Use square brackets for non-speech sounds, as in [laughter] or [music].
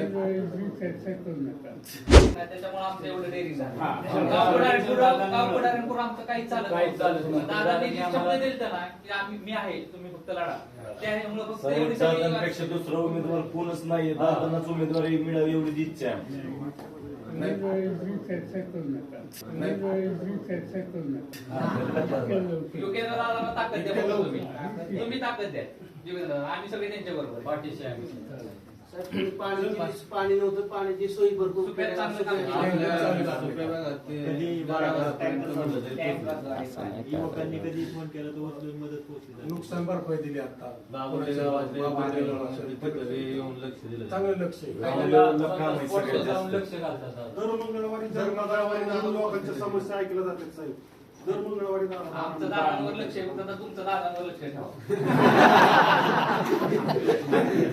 चर्चा करू नका त्याच्यामुळे आमचं एवढं डेअरिंग झालं. गाव पुढाऱ्यांपुढं- गाव पुढाऱ्यांपुढं आमचं काहीच चालत काहीच चालत नव्हतं. नव्हतं. दादांनी जे आम्हाला- शब्द दिलता ना की आम्ही मी आहे तुम्ही फक्त लढा. त्यामुळे फक्त साहेब एवढी सगळी दादांपेक्षा दुसरा उमेदवार कोणच नाहीये. दादांनाच उमेदवारी मिळावी एवढी इच्छा आहे. योगेंद्र दादाला ताकद द्या फक्त तुम्ही. तुम्ही ताकद द्या. योगेंद्र दादा, आम्ही सगळे त्यांच्या बरोबर पाठीशी आम्ही. साहेब, पाणी नव्हतं पाण्याची सोयी भरपूर चांगलं काम केलं. पोहोचलं. युवकांनी कधी फोन केला तर वरतून मदत पोहोचली नुकसान भरपाई दिली आता येऊन लक्ष दिलं चांगलं लक्ष आहे. जाऊन. लक्ष घालतात. दर मंगळवारी दर मंगळवारी जाऊन लोकांच्या समस्या ऐकल्या जातात साहेब दर मंगळवारी जाऊन- आमचं दादांवर लक्ष आहे फक्त आता तुमचं दादांवर लक्ष ठेवा [laughs]